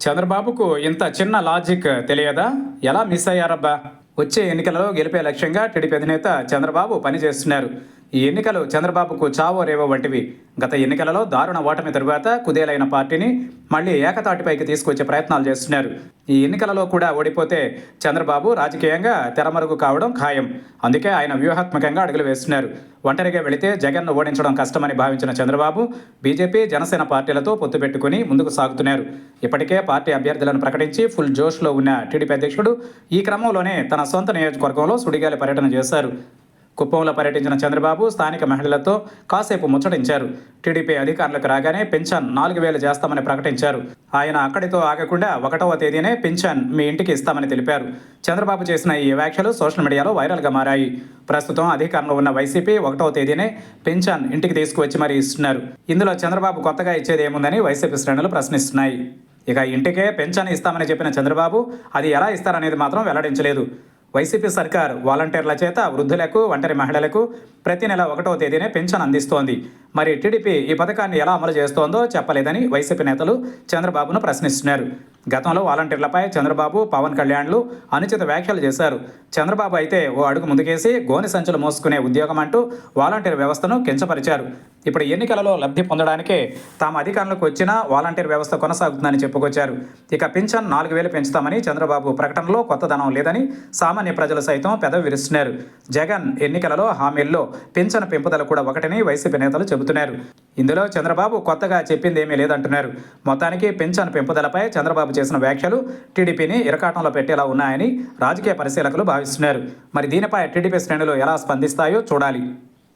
చంద్రబాబుకు ఇంత చిన్న లాజిక్ తెలియదా? ఎలా మిస్ అయ్యారబ్బా? వచ్చే ఎన్నికలలో గెలిపే లక్ష్యంగా టీడీపీ అధినేత చంద్రబాబు పనిచేస్తున్నారు. ఈ ఎన్నికలు చంద్రబాబుకు చావో రేవో వంటివి. గత ఎన్నికలలో దారుణ ఓటమి తరువాత కుదేలైన పార్టీని మళ్ళీ ఏకతాటిపైకి తీసుకొచ్చే ప్రయత్నాలు చేస్తున్నారు. ఈ ఎన్నికలలో కూడా ఓడిపోతే చంద్రబాబు రాజకీయంగా తెరమరుగు కావడం ఖాయం. అందుకే ఆయన వ్యూహాత్మకంగా అడుగులు వేస్తున్నారు. ఒంటరిగా వెళితే జగన్ను ఓడించడం కష్టమని భావించిన చంద్రబాబు బీజేపీ జనసేన పార్టీలతో పొత్తు పెట్టుకుని ముందుకు సాగుతున్నారు. ఇప్పటికే పార్టీ అభ్యర్థులను ప్రకటించి ఫుల్ జోష్లో ఉన్న టీడీపీ అధ్యక్షుడు ఈ క్రమంలోనే తన సొంత నియోజకవర్గంలో సుడిగాలి పర్యటన చేశారు. కుప్పంలో పర్యటించిన చంద్రబాబు స్థానిక మహిళలతో కాసేపు ముచ్చటించారు. టీడీపీ అధికారులకు రాగానే పింఛన్ నాలుగు వేలు చేస్తామని ప్రకటించారు. ఆయన అక్కడితో ఆగకుండా ఒకటవ తేదీనే పింఛన్ మీ ఇంటికి ఇస్తామని తెలిపారు. చంద్రబాబు చేసిన ఈ వ్యాఖ్యలు సోషల్ మీడియాలో వైరల్గా మారాయి. ప్రస్తుతం అధికారంలో ఉన్న వైసీపీ ఒకటవ తేదీనే పింఛన్ ఇంటికి తీసుకువచ్చి మరీ ఇస్తున్నారు. ఇందులో చంద్రబాబు కొత్తగా ఇచ్చేది ఏముందని వైసీపీ శ్రేణులు ప్రశ్నిస్తున్నాయి. ఇక ఇంటికే పెన్షన్ ఇస్తామని చెప్పిన చంద్రబాబు అది ఎలా ఇస్తారనేది మాత్రం వెల్లడించలేదు. వైసీపీ సర్కార్ వాలంటీర్ల చేత వృద్ధులకు ఒంటరి మహిళలకు ప్రతి నెల ఒకటవ తేదీనే పెన్షన్ అందిస్తోంది. మరి టీడీపీ ఈ పథకాన్ని ఎలా అమలు చేస్తోందో చెప్పలేదని వైసీపీ నేతలు చంద్రబాబును ప్రశ్నిస్తున్నారు. గతంలో వాలంటీర్లపై చంద్రబాబు పవన్ కళ్యాణ్లు అనుచిత వ్యాఖ్యలు చేశారు. చంద్రబాబు అయితే ఓ అడుగు ముందుకేసి గోని సంచులు మోసుకునే ఉద్యోగం అంటూ వాలంటీర్ వ్యవస్థను కించపరిచారు. ఇప్పుడు ఎన్నికలలో లబ్ధి పొందడానికే తాము అధికారంలోకి వచ్చినా వాలంటీర్ వ్యవస్థ కొనసాగుతుందని చెప్పుకొచ్చారు. ఇక పింఛన్ నాలుగు వేలు పెంచుతామని చంద్రబాబు ప్రకటనలో కొత్తదనం లేదని సామాన్య ప్రజలు సైతం పెదవి విరుస్తున్నారు. జగన్ ఎన్నికలలో హామీల్లో పింఛన్ పెంపుదల కూడా ఒకటని వైసీపీ నేతలు చెబుతున్నారు. ఇందులో చంద్రబాబు కొత్తగా చెప్పింది ఏమీ లేదంటున్నారు. మొత్తానికి పింఛన్ పెంపుదలపై చంద్రబాబు చేసిన వ్యాఖ్యలు టీడీపీని ఇరకాటంలో పెట్టేలా ఉన్నాయని రాజకీయ పరిశీలకులు భావిస్తున్నారు. మరి దీనిపై టీడీపీ శ్రేణులు ఎలా స్పందిస్తాయో చూడాలి.